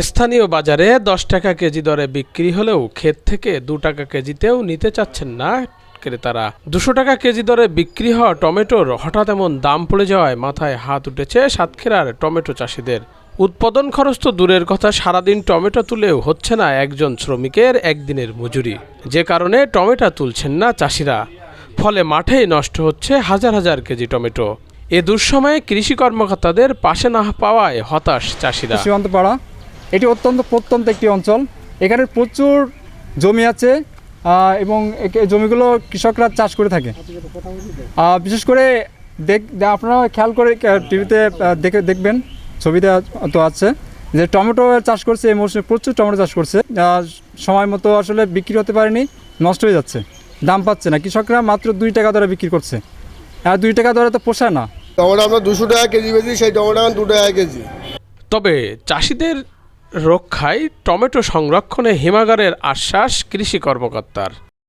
স্থানীয় বাজারে দশ টাকা কেজি দরে বিক্রি হলেও ক্ষেত থেকে দু টাকা কেজিতেও নিতে চাচ্ছেন না ক্রেতারা। দুশো টাকা কেজি দরে বিক্রি হওয়া টমেটোর হঠাৎ এমন দাম পড়ে যাওয়ায় মাথায় হাত উঠেছে সাতক্ষীরার টমেটো চাষিদের। উৎপাদন খরচ তো দূরের কথা, সারাদিন টমেটো তুলেও হচ্ছে না একজন শ্রমিকের একদিনের মজুরি। যে কারণে টমেটো তুলছেন না চাষিরা। ফলে মাঠেই নষ্ট হচ্ছে হাজার হাজার কেজি টমেটো। এ দুঃসময়ে কৃষি কর্মকর্তাদের পাশে না পাওয়ায় হতাশ চাষিরা। পাড়া। এটি অত্যন্ত প্রত্যন্ত একটি অঞ্চল। এখানে প্রচুর জমি আছে এবং একে- জমিগুলো কৃষকরা চাষ করে থাকে। বিশেষ করে দেখ আপনারা খেয়াল করে টিভিতে দেখে দেখবেন ছবিতে তো আছে যে টমেটো চাষ করছে এই মৌসুমে প্রচুর টমেটো চাষ করছে। সময় মতো আসলে বিক্রি হতে পারেনি নষ্ট হয়ে যাচ্ছে দাম পাচ্ছে না। কৃষকরা মাত্র দুই টাকা দরে বিক্রি করছে। আর দুই টাকা দরে তো পোষায় না। টমেটো আমরা দুশো টাকা কেজি বেশি সেই টমেটো এখন দু টাকা কেজি। তবে চাষিদের রক্ষায় টমেটো সংরক্ষণে হিমাগারের আশ্বাস কৃষি কর্মকর্তার।